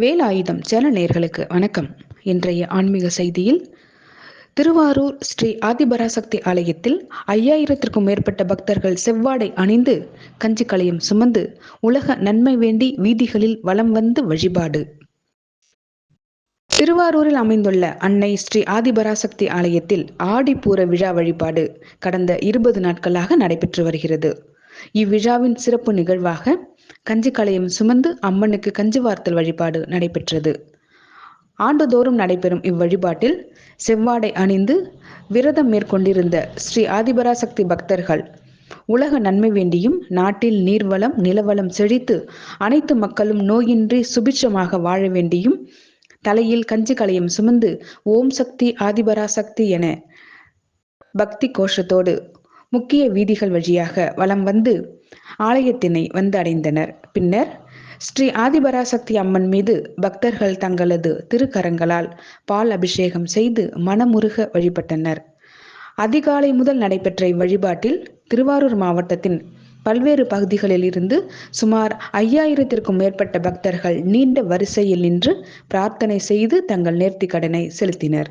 Velayutham channel நேயர்களுக்கு வணக்கம். இன்றைய ஆன்மீக செய்தியில் திருவாரூர் ஸ்ரீ ஆதிபராசக்தி ஆலயத்தில் ஐயாயிரத்திற்கும் மேற்பட்ட பக்தர்கள் செவ்வாடை அணிந்து கஞ்சி சுமந்து உலக நன்மை வேண்டி வீதிகளில் வலம் வந்து வழிபாடு. திருவாரூரில் அமைந்துள்ள அன்னை ஸ்ரீ ஆதிபராசக்தி ஆலயத்தில் ஆடிப்பூர விழா வழிபாடு கடந்த இருபது நாட்களாக நடைபெற்று வருகிறது. இவ்விழாவின் சிறப்பு நிகழ்வாக கஞ்சிக்கலையும் சுமந்து அம்மனுக்கு கஞ்சி வார்த்தல் வழிபாடு நடைபெற்றது. ஆண்டுதோறும் நடைபெறும் இவ்வழிபாட்டில் செவ்வாடை அணிந்து விரதம் மேற்கொண்டிருந்த ஸ்ரீ ஆதிபராசக்தி பக்தர்கள் உலக நன்மை வேண்டியும் நாட்டில் நீர்வளம் நிலவளம் செழித்து அனைத்து மக்களும் நோயின்றி சுபிட்சமாக வாழ வேண்டியும் தலையில் கஞ்சி சுமந்து ஓம் சக்தி ஆதிபராசக்தி என பக்தி கோஷத்தோடு முக்கிய வீதிகள் வழியாக வலம் வந்து ஆலயத்தினை வந்து அடைந்தனர். பின்னர் ஸ்ரீ ஆதிபராசக்தி அம்மன் மீது பக்தர்கள் தங்களது திருக்கரங்களால் பால் அபிஷேகம் செய்து மனமுருக வழிபட்டனர். அதிகாலை முதல் நடைபெற்ற இவ்வழிபாட்டில் திருவாரூர் மாவட்டத்தின் பல்வேறு பகுதிகளில் இருந்து சுமார் ஐயாயிரத்திற்கும் மேற்பட்ட பக்தர்கள் நீண்ட வரிசையில் நின்று பிரார்த்தனை செய்து தங்கள் நேர்த்தி கடனை செலுத்தினர்.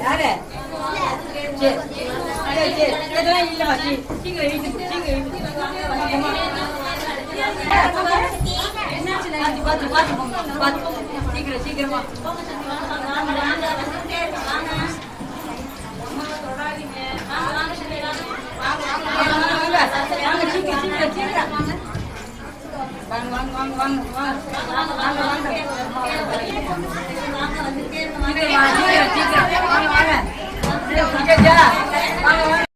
யாரு? சரி. சரி சரி. இதெல்லாம் இல்லைம்மா சீ- சீக்கிரம் இழுத்து சீக்கிரம் இழுத்து பார்த்து பார்த்து பார்த்து சீக்கிரம் சீக்கிரமா. வாங்க, வாங்க, வாங்க. வாங்க, வாங்க வாங்க. வாங்க வாங்க வாங்க வாங்க.